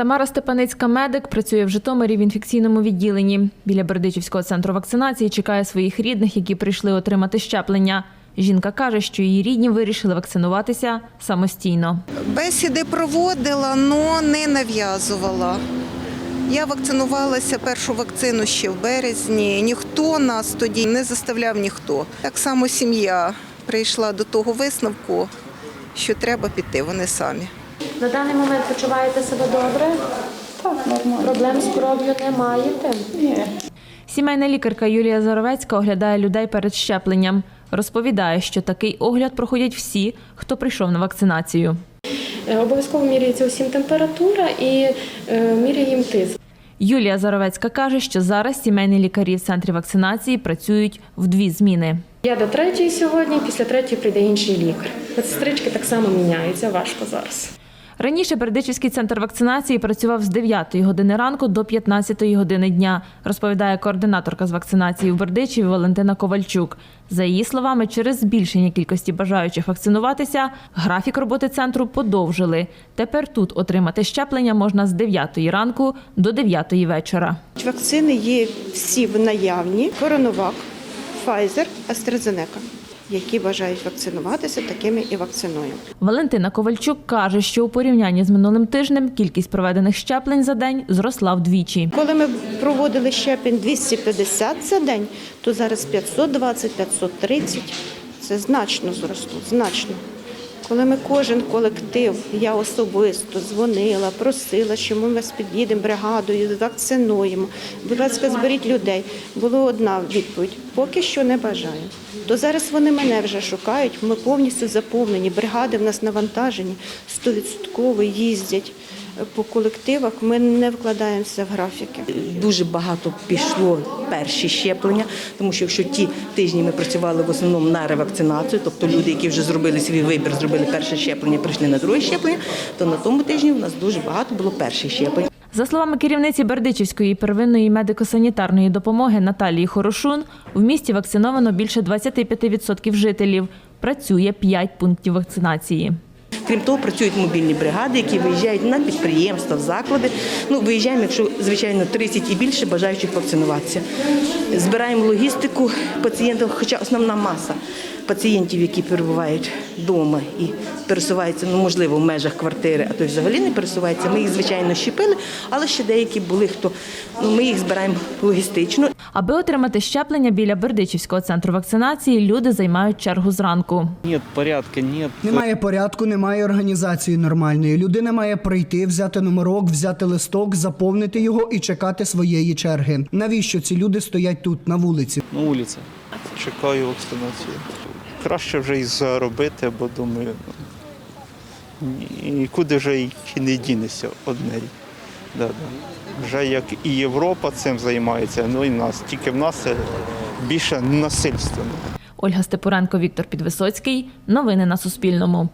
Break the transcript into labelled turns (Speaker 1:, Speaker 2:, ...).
Speaker 1: Тамара Степаницька медик працює в Житомирі в інфекційному відділенні. Біля Бердичівського центру вакцинації чекає своїх рідних, які прийшли отримати щеплення. Жінка каже, що її рідні вирішили вакцинуватися самостійно.
Speaker 2: Бесіди проводила, але не нав'язувала. Я вакцинувалася першу вакцину ще в березні. Ніхто нас тоді не заставляв ніхто. Так само сім'я прийшла до того висновку, що треба піти вони самі.
Speaker 3: На даний момент почуваєте себе добре?
Speaker 4: Так, нормально.
Speaker 3: Проблем з кров'ю не маєте?
Speaker 4: Ні.
Speaker 1: Сімейна лікарка Юлія Заровецька оглядає людей перед щепленням. Розповідає, що такий огляд проходять всі, хто прийшов на вакцинацію.
Speaker 3: Е, Обов'язково міряється усім температура і е, міряємо тиск.
Speaker 1: Юлія Заровецька каже, що зараз сімейні лікарі в центрі вакцинації працюють в дві зміни.
Speaker 3: Я до третьої сьогодні, після третьої прийде інший лікар. Медсестрички так само міняються, важко зараз.
Speaker 1: Раніше Бердичівський центр вакцинації працював з 9 години ранку до 15 години дня, розповідає координаторка з вакцинації в Бердичеві Валентина Ковальчук. За її словами, через збільшення кількості бажаючих вакцинуватися, графік роботи центру подовжили. Тепер тут отримати щеплення можна з 9 ранку до 9 вечора.
Speaker 5: Вакцини є всі в наявні: Коронавак, Pfizer, AstraZeneca. Які бажають вакцинуватися, такими і вакцинуємо.
Speaker 1: Валентина Ковальчук каже, що у порівнянні з минулим тижнем кількість проведених щеплень за день зросла вдвічі.
Speaker 5: Коли ми проводили щеплень 250 за день, то зараз 520, 530. Це значно зросло, значно. Коли ми кожен колектив, я особисто дзвонила, просила, що ми вас під'їдемо бригадою, вакцинуємо. Будь ласка, зберіть людей. Була одна відповідь: поки що не бажаю. То зараз вони мене вже шукають. Ми повністю заповнені. Бригади в нас навантажені, 100% їздять по колективах. Ми не вкладаємося в графіки.
Speaker 6: Дуже багато пішло перші щеплення, тому що якщо ті тижні ми працювали в основному на ревакцинацію, тобто люди, які вже зробили свій вибір, зробили перше щеплення, прийшли на друге щеплення, то на тому тижні у нас дуже багато було перших щеплень.
Speaker 1: За словами керівниці Бердичівської первинної медико-санітарної допомоги Наталії Хорошун, в місті вакциновано більше 25% жителів. Працює 5 пунктів вакцинації.
Speaker 6: Крім того, працюють мобільні бригади, які виїжджають на підприємства, в заклади. Ну, виїжджаємо, якщо звичайно 30 і більше бажаючих вакцинуватися. Збираємо логістику пацієнтів, хоча основна маса пацієнтів, які перебувають вдома і пересуваються, ну можливо, в межах квартири, а то й взагалі не пересуваються. Ми їх звичайно щепили, але ще деякі були, хто ну ми їх збираємо логістично.
Speaker 1: Аби отримати щеплення біля Бердичівського центру вакцинації, люди займають чергу зранку.
Speaker 7: Нет порядка, нет.
Speaker 8: Немає порядку, немає організації нормальної. Людина має прийти, взяти номерок, взяти листок, заповнити його і чекати своєї черги. Навіщо ці люди стоять тут на вулиці?
Speaker 7: На вулиці. Чекаю вакцинацію. Краще вже і заробити, бо думаю, ні- нікуди вже й не дінеться одне. Да, да. Вже як і Європа цим займається, ну і нас. Тільки в нас більше насильственно.
Speaker 1: Ольга Степуренко, Віктор Підвисоцький. Новини на Суспільному.